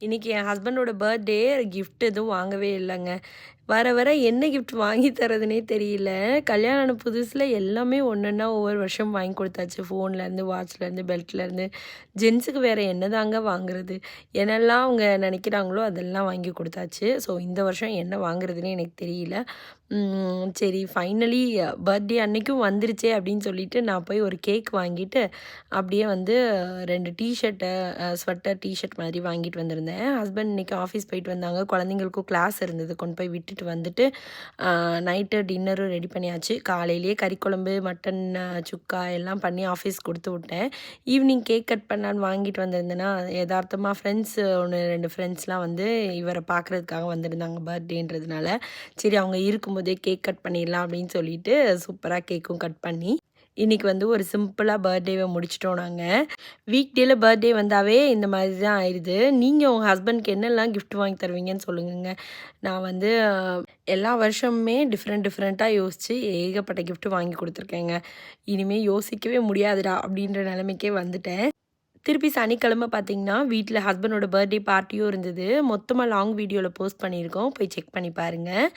இன்றைக்கி என் ஹஸ்பண்டோட birthday gift எதுவும் வாங்கவே இல்லைங்க. வர வர என்ன கிஃப்ட் வாங்கி தரதுனே தெரியல. கல்யாணம் ஆன புதுசில் எல்லாமே ஒன்றுன்னா ஒவ்வொரு வருஷம் வாங்கி கொடுத்தாச்சு. ஃபோன்லேருந்து வாட்ச்லேருந்து பெல்ட்லேருந்து ஜென்ஸுக்கு வேறு என்னதாங்க வாங்குறது? என்னெல்லாம் அவங்க நினைக்கிறாங்களோ அதெல்லாம் வாங்கி கொடுத்தாச்சு. ஸோ இந்த வருஷம் என்ன வாங்குறதுனே எனக்கு தெரியல. சரி ஃபைனலி பர்த்டே அன்னைக்கும் வந்துருச்சே அப்படின்னு சொல்லிட்டு நான் போய் ஒரு கேக் வாங்கிட்டு அப்படியே வந்து ரெண்டு டிஷர்ட்டை ஸ்வெட்டர் டிஷர்ட் மாதிரி வாங்கிட்டு வந்திருந்தேன். ஹஸ்பண்ட் இன்றைக்கி ஆஃபீஸ் போயிட்டு வந்தாங்க. குழந்தைங்களுக்கும் கிளாஸ் இருந்தது. கொண்டு போய் விட்டு முடிச்சுட்டு வந்துட்டு நைட்டு டின்னரும் ரெடி பண்ணியாச்சு. காலையிலேயே கறி குழம்பு மட்டன் சுக்கா எல்லாம் பண்ணி ஆஃபீஸ் கொடுத்து விட்டேன். ஈவினிங் கேக் கட் பண்ணான்னு வாங்கிட்டு வந்திருந்தேன்னா யதார்த்தமாக ஃப்ரெண்ட்ஸ் ஒன்று ரெண்டு ஃப்ரெண்ட்ஸ்லாம் வந்து இவரை பார்க்குறதுக்காக வந்திருந்தாங்க பர்த்டேன்றதுனால சரி அவங்க இருக்கும்போதே கேக் கட் பண்ணிடலாம் அப்படின்னு சொல்லிட்டு சூப்பராக கேக்கும் கட் பண்ணி. இன்றைக்கி வந்து ஒரு சிம்பிளாக பர்த்டேவை முடிச்சிட்டோம் நாங்கள் வீக் டேயில் பர்த்டே வந்தாவே இந்த மாதிரி தான் ஆயிடுது நீங்கள் உங்கள் ஹஸ்பண்ட்க்கு என்னெல்லாம் கிஃப்ட் வாங்கி தருவீங்கன்னு சொல்லுங்கங்க. நான் வந்து எல்லா வருஷமுமே டிஃப்ரெண்ட் டிஃப்ரெண்ட்டாக யோசித்து ஏகப்பட்ட கிஃப்ட் வாங்கி கொடுத்துருக்கேங்க. இனிமேல் யோசிக்கவே முடியாதுடா அப்படின்ற நிலைமைக்கே வந்துட்டேன். திருப்பி சனிக்கிழமை பார்த்தீங்கன்னா வீட்டில் ஹஸ்பண்டோட பர்த்டே பார்ட்டியும் இருந்தது. மொத்தமாக லாங் வீடியோவில் போஸ்ட் பண்ணியிருக்கோம். போய் செக் பண்ணி பாருங்கள்